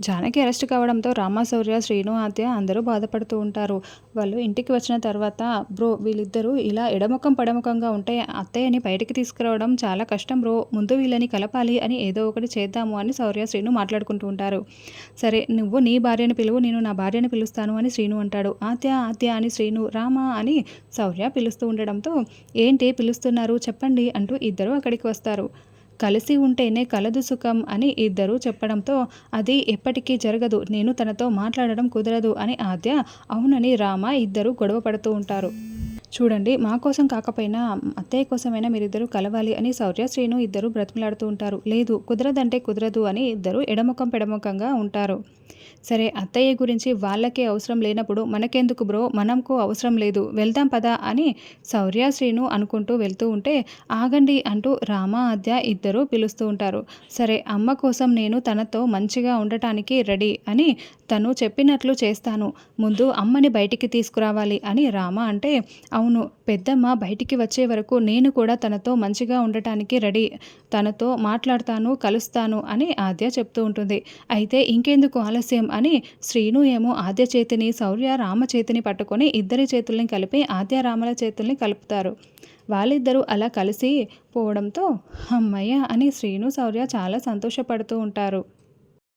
Janaki arrest కావడంతో రామశౌర్య శ్రీను ఆద్య అందరూ బాధపడుతూ ఉంటారు. వాళ్ళు ఇంటికి వచ్చిన తర్వాత బ్రో వీళ్ళిద్దరూ ఇలా ఎడముఖం పడముఖంగా ఉంటే అత్తయ్యని బయటికి తీసుకురావడం చాలా కష్టం బ్రో. ముందు వీళ్ళని కలపాలి అని ఏదో ఒకటి చేద్దాము అని శౌర్య శ్రీను మాట్లాడుకుంటూ ఉంటారు. సరే నువ్వు నీ భార్యని పిలువు నేను నా భార్యని పిలుస్తాను అని శ్రీను అంటాడు. ఆద్య ఆద్య అని శ్రీను రామ అని శౌర్య పిలుస్తూ ఉండడంతో ఏంటి పిలుస్తున్నారు? చెప్పండి అంటూ ఇద్దరు అక్కడికి వస్తారు. కలిసి ఉంటేనే కలదు సుఖం అని ఇద్దరూ చెప్పడంతో అది ఎప్పటికీ జరగదు నేను తనతో మాట్లాడడం కుదరదు అని ఆద్య అవునని రామ ఇద్దరు గొడవ పడుతూ ఉంటారు. చూడండి మా కోసం కాకపోయినా అత్తయ్య కోసమైనా మీరిద్దరూ కలవాలి అని శౌర్య శ్రీను ఇద్దరు బ్రతిమలాడుతూ ఉంటారు. లేదు కుదరదంటే కుదరదు అని ఇద్దరు ఎడముఖం పెడముఖంగా ఉంటారు. సరే అత్తయ్య గురించి వాళ్ళకే అవసరం లేనప్పుడు మనకెందుకు బ్రో? మనకు అవసరం లేదు. వెళ్దాం పదా అని శౌర్య శ్రీను అనుకుంటూ వెళ్తూ ఉంటే ఆగండి అంటూ రామ ఆద్య ఇద్దరూ పిలుస్తూ ఉంటారు. సరే అమ్మ కోసం నేను తనతో మంచిగా ఉండటానికి రెడీ అని తను చెప్పినట్లు చేస్తాను. ముందు అమ్మని బయటికి తీసుకురావాలి అని రామ అంటే అవును పెద్దమ్మ బయటికి వచ్చే వరకు నేను కూడా తనతో మంచిగా ఉండటానికి రెడీ. తనతో మాట్లాడతాను కలుస్తాను అని ఆద్య చెప్తూ ఉంటుంది. అయితే ఇంకెందుకు ఆలస్యం అని శ్రీను ఏమో ఆద్య చేతిని శౌర్య రామ చేతిని పట్టుకొని ఇద్దరి చేతుల్ని కలిపి ఆద్య రామల చేతుల్ని కలుపుతారు. వాళ్ళిద్దరూ అలా కలిసి పోవడంతో అమ్మయ్య అని శ్రీను శౌర్య చాలా సంతోషపడుతూ ఉంటారు.